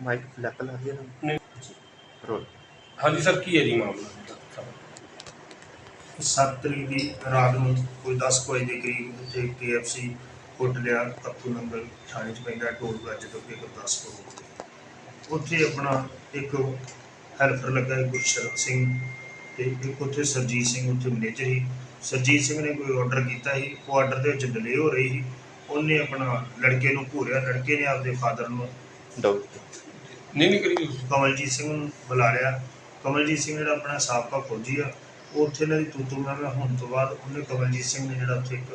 Mic ਲੱਕ ਲਾ ਦਿਆ ਨਾ। ਰੋਲ। ਹਾਂਜੀ ਸਰ ਕੀ ਹੈ ਜੀ ਮਾਮਲਾ? ਸੱਤਰੀ ਦੀ ਰਾਤ ਨੂੰ ਕੋਈ 10 ਵਜੇ ਦੇ ਕਰੀਬ ਉੱਥੇ KFC ਹੋਟਲ ਆ ਅੱਪੂ ਨੰਬਰ ਥਾਣੇ ਚ ਪੈਂਦਾ ਟੋਲ ਪਲਾਜ਼ਾ ਤੋਂ ਅੱਗੇ ਗੁਰਦਾਸਪੁਰ ਰੋਡ ਤੇ ਉੱਥੇ ਆਪਣਾ ਇੱਕ ਹੈਲਪਰ ਲੱਗਾ ਹੈ ਗੁਰਸ਼ਰਨ ਸਿੰਘ ਤੇ ਇੱਕ ਉੱਥੇ ਸਰਜੀਤ ਸਿੰਘ ਉੱਥੇ ਮੈਨੇਜਰ ਸੀ। ਸਰਜੀਤ ਸਿੰਘ ਨੇ ਕੋਈ ਆਰਡਰ ਕੀਤਾ ਸੀ ਉਹ ਆਰਡਰ ਦੇ ਵਿੱਚ ਡਿਲੇ ਹੋ ਰਹੀ ਸੀ। ਉਹਨੇ ਆਪਣਾ ਲੜਕੇ ਨੂੰ ਘੂਰਿਆ ਲੜਕੇ ਨੇ ਆਪਦੇ ਫਾਦਰ ਨੂੰ ਨਹੀਂ ਨਹੀਂ ਕਰੀ ਕਮਲਜੀਤ ਸਿੰਘ ਨੂੰ ਬੁਲਾ ਲਿਆ। ਕਮਲਜੀਤ ਸਿੰਘ ਜਿਹੜਾ ਆਪਣਾ ਸਾਬਕਾ ਫੌਜੀ ਆ ਉਹ ਉੱਥੇ ਇਹਨਾਂ ਦੀ ਤੂਤੂ ਮੈਂ ਹੋਣ ਤੋਂ ਬਾਅਦ ਉਹਨੇ ਕਮਲਜੀਤ ਸਿੰਘ ਨੇ ਜਿਹੜਾ ਉੱਥੇ ਇੱਕ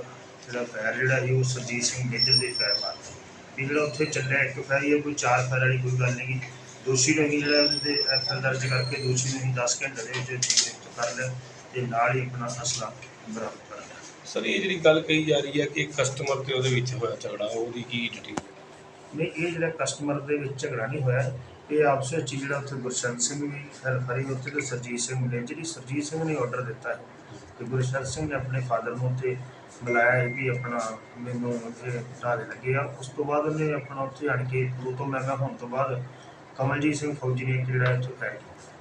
ਜਿਹੜਾ ਫਾਇਰ ਜਿਹੜਾ ਸੀ ਉਹ ਸਰਜੀਤ ਸਿੰਘ ਮੇਜਰ ਦੇ ਫਾਇਰ ਮਾਰਤਾ ਵੀ ਜਿਹੜਾ ਉੱਥੇ ਚੱਲਿਆ ਇੱਕ ਹੀ ਆ, ਕੋਈ ਚਾਰ ਫਾਇਰ ਵਾਲੀ ਕੋਈ ਗੱਲ ਨਹੀਂ। ਦੋਸ਼ੀ ਨੂੰ ਹੀ ਜਿਹੜਾ ਉਹਦੇ ਤੇ ਐਫਆਈਆਰ ਦਰਜ ਕਰਕੇ ਦੋਸ਼ੀ ਨੂੰ ਹੀ 10 ਘੰਟੇ ਦੇ ਵਿੱਚ ਗ੍ਰਿਫਤਾਰ ਕਰ ਲਿਆ ਤੇ ਨਾਲ ਹੀ ਆਪਣਾ ਅਸਲਾ ਬਰਾਮਦ ਕਰ ਲਿਆ। ਸਰ ਇਹ ਜਿਹੜੀ ਗੱਲ ਕਹੀ ਜਾ ਰਹੀ ਹੈ ਕਿ ਕਸਟਮਰ ਤੇ ਉਹਦੇ ਵਿੱਚ ਹੋਇਆ ਝਗੜਾ ਉਹਦੀ ਕੀ ਡਿਟੇਲ ਨਹੀਂ ਇਹ ਜਿਹੜਾ ਕਸਟਮਰ ਦੇ ਵਿੱਚ ਝਗੜਾ ਨਹੀਂ ਹੋਇਆ ਇਹ ਆਪਸ ਵਿੱਚ ਜਿਹੜਾ ਉੱਥੇ ਗੁਰਸ਼ਰਨ ਸਿੰਘ ਵੀ ਹੀ ਉੱਥੇ ਤੇ ਸਰਜੀਤ ਸਿੰਘ ਨੇ ਜਿਹੜੀ ਸਰਜੀਤ ਸਿੰਘ ਨੇ ਆਰਡਰ ਦਿੱਤਾ ਹੈ ਕਿ ਗੁਰਸ਼ਰਨ ਸਿੰਘ ਨੇ ਆਪਣੇ ਫਾਦਰ ਨੂੰ ਉੱਥੇ ਬੁਲਾਇਆ ਹੈ ਵੀ ਆਪਣਾ ਮੈਨੂੰ ਉੱਥੇ ਢਾਲੇ ਲੱਗੇ ਆ। ਉਸ ਤੋਂ ਬਾਅਦ ਉਹਨੇ ਆਪਣਾ ਉੱਥੇ ਆਣ ਕੇ ਦੋ ਤੋਂ ਮਹਿੰਗਾ ਹੋਣ ਤੋਂ ਬਾਅਦ ਕਮਲਜੀਤ ਸਿੰਘ ਫੌਜੀ ਨੇ ਜਿਹੜਾ ਇੱਥੇ ਫਾਇਰ ਕੀਤਾ।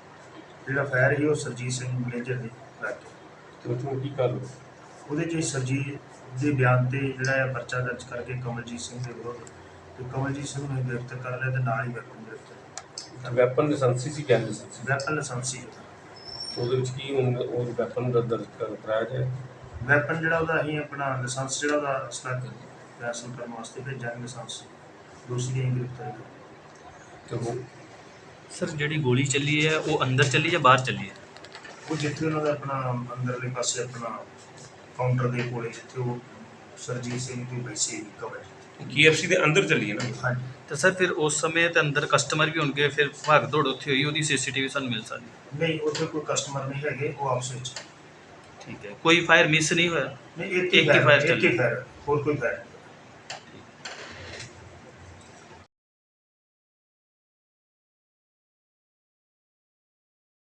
ਜਿਹੜਾ ਫਾਇਰ ਸੀ ਉਹ ਸਰਜੀਤ ਸਿੰਘ ਮੈਨੇਜਰ ਨੇ ਕਰਕੇ ਤੇ ਉਹ ਕੀ ਕਰ ਲਓ ਉਹਦੇ 'ਚ ਸਰਜੀਤ ਦੇ ਬਿਆਨ ਤੇ ਜਿਹੜਾ ਹੈ ਪਰਚਾ ਦਰਜ ਕਰਕੇ ਕਮਲਜੀਤ ਸਿੰਘ ਦੇ ਵਿਰੁੱਧ ਤੇ ਕਮਲਜੀਤ ਸਿੰਘ ਨੂੰ ਗ੍ਰਿਫਤਾਰ ਕਰ ਲਿਆ ਤੇ ਨਾਲ ਹੀ ਵੈਪਨ ਗ੍ਰਿਫਤਾਰ ਵੈਪਨ ਲਾਇਸੈਂਸੀ ਸੀ ਕਹਿੰਦੇ ਲਾਇਸੈਂਸੀ ਵੈਪਨ ਲਾਇਸੈਂਸੀ ਉਹਦੇ ਵਿੱਚ ਕੀ ਹੁਣ ਉਹ ਵੈਪਨ ਦਾ ਦਰਜ ਕਰ- ਕਰਾਇਆ ਜਾਏ? ਵੈਪਨ ਜਿਹੜਾ ਉਹਦਾ ਅਸੀਂ ਆਪਣਾ ਲਾਇਸੈਂਸ ਜਿਹੜਾ ਉਹਦਾ ਅਸਲਾ ਫੈਸਲ ਕਰਨ ਵਾਸਤੇ ਭੇਜਾਂਗੇ ਲਾਇਸੈਂਸ ਦੂਸਰੀ ਅਸੀਂ ਗ੍ਰਿਫਤਾਰ ਕਰ ਤੇ ਉਹ ਸਰ ਜਿਹੜੀ ਗੋਲੀ ਚੱਲੀ ਹੈ ਉਹ ਅੰਦਰ ਚੱਲੀ ਜਾਂ ਬਾਹਰ ਚੱਲੀ ਹੈ? ਉਹ ਜਿੱਥੇ ਉਹਨਾਂ ਦਾ ਆਪਣਾ ਅੰਦਰਲੇ ਪਾਸੇ ਆਪਣਾ ਕਾਊਂਟਰ ਦੇ ਕੋਲੇ ਜਿੱਥੇ ਉਹ ਸਰਜੀਤ ਸਿੰਘ ਦੀ ਵੈਸੀ ਕਵਰ KFC ਦੇ ਅੰਦਰ ਚੱਲੀ ਹੈ ਨਾ? ਹਾਂਜੀ। ਤਾਂ ਸਰ ਫਿਰ ਉਸ ਸਮੇਂ ਤੇ ਅੰਦਰ ਕਸਟਮਰ ਵੀ ਹੋਣਗੇ ਫਿਰ ਭਾਗ ਦੌੜ ਉੱਥੇ ਹੋਈ ਉਹਦੀ ਸੀਸੀਟੀਵੀ ਸਾਨੂੰ ਮਿਲ ਸਕਦੀ ਨਹੀਂ ਉੱਥੇ ਕੋਈ ਕਸਟਮਰ ਨਹੀਂ ਹੈਗੇ ਉਹ ਆਪਸ ਵਿੱਚ। ਠੀਕ ਹੈ। ਕੋਈ ਫਾਇਰ ਮਿਸ ਨਹੀਂ ਹੋਇਆ? ਨਹੀਂ ਇੱਕ ਇੱਕ ਹੀ ਫਾਇਰ ਇੱਕ। ਹੀ ਫਾਇਰ ਹੋਰ ਕੋਈ ਫਾਇਰ